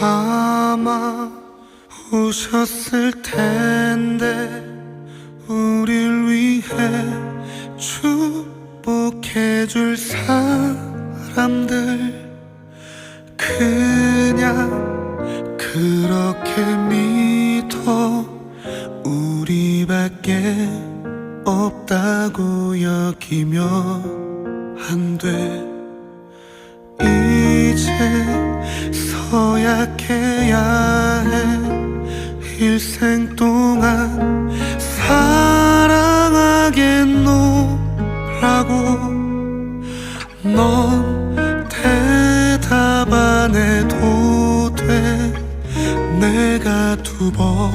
아마 오셨을 텐데 우릴 위해 축복해 줄 사람들 그냥 그렇게 믿어 우리밖에 없다고 여기면 안 돼. 이제 서약해야 해. 일생 동안 사랑하겠노라고 넌 대답 안 해도 돼. 내가 두 번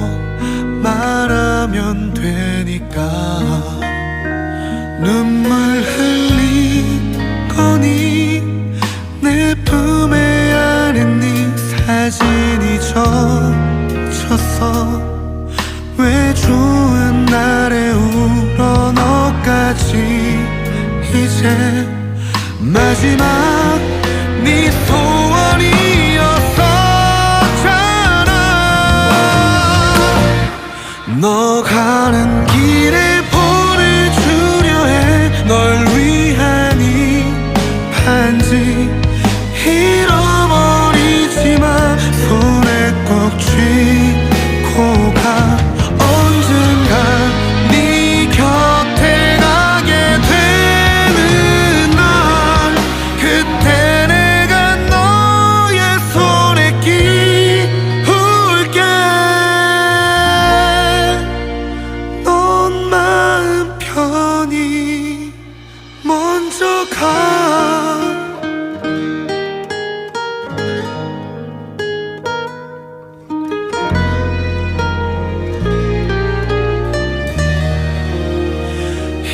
말하면 되니까. 눈물 이제 마지막 네 소원이었었잖아 너 가는 길에 보내주려 해. 널 위한 이 반지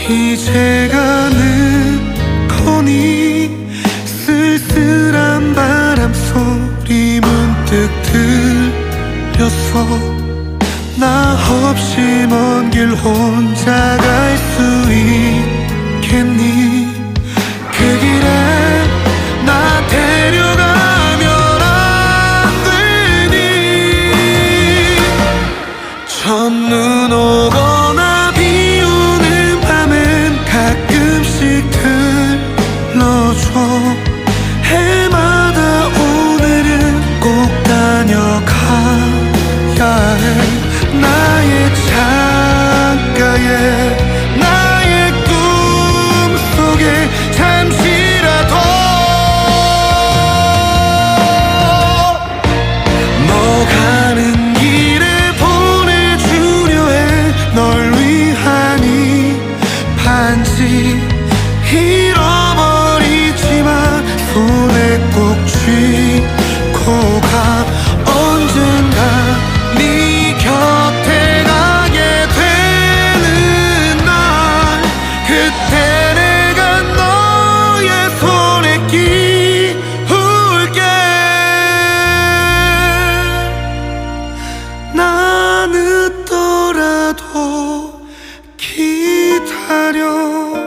이제 가는 거니 쓸쓸한 바람 소리 문득 들렸어 나 없이 먼 길 혼자 갈 수 있겠니? 그 길에 나 데려가면 안 되니? 첫눈 하려